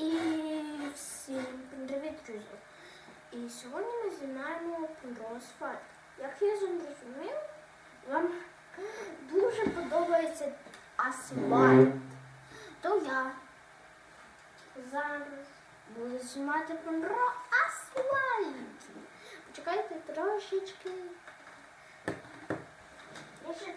І всім привіт, друзі! І сьогодні ми знімаємо про асфальт. Як я зрозумів, вам дуже подобається асфальт. То я зараз буду знімати про асфальт. Почекайте трошечки. Я ще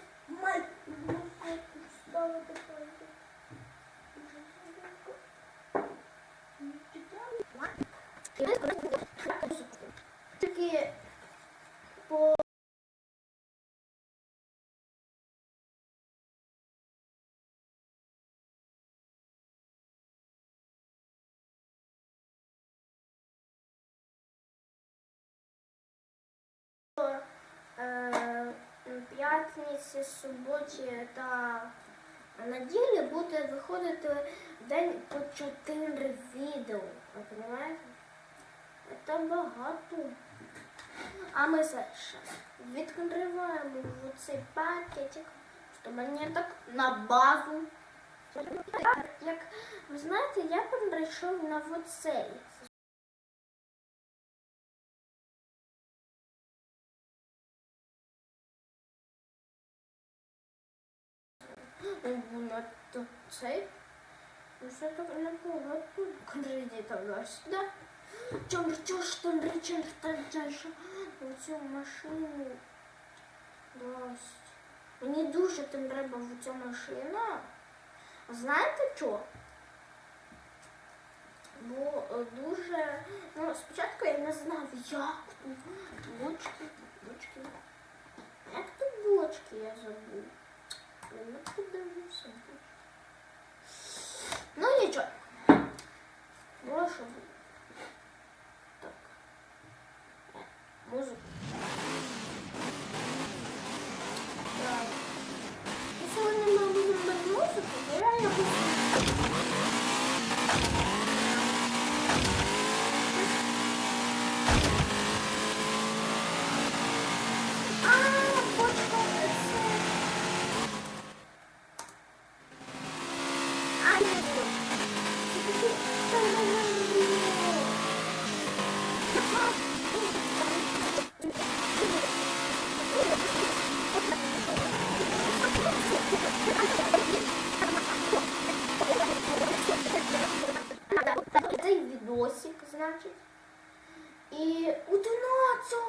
е, п'ятниці, суботі та неділі буде виходити в день по 4 відео. Це багато. А ми зараз відкриваємо цей пакетик, щоб мені так на базу. Як ви знаєте, я перейшов на оцей. На цей. Все так небагато кредитів ось, да? Чому чого ж там речі дальше цю машину? Ось. Мені дуже тим треба в цю машину. Знаєте що? Бо е, дуже. Ну, спочатку я не знав, як тут бочки, бочки. Як тут бочки я забув? Я не подивився. Відосик, значить. І 11!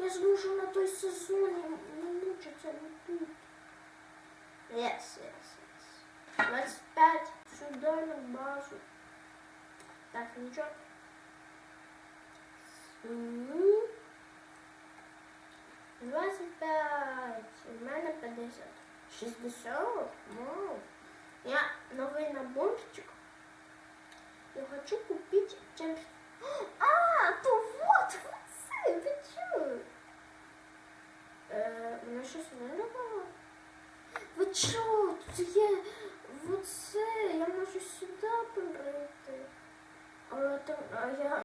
Я ж на той сезон не мучиться не тут. Yes, yes, yes. 25 сюди на базу. Так, нічого. М. 25. У мене 50. 60. Вау. Я новий наборчик. Я хочу купить чем... А, то вот, вот це, ви чого? Е, мене щось виривало? Ви чого? Тут є оце, я можу сюди прийти. Але там, а я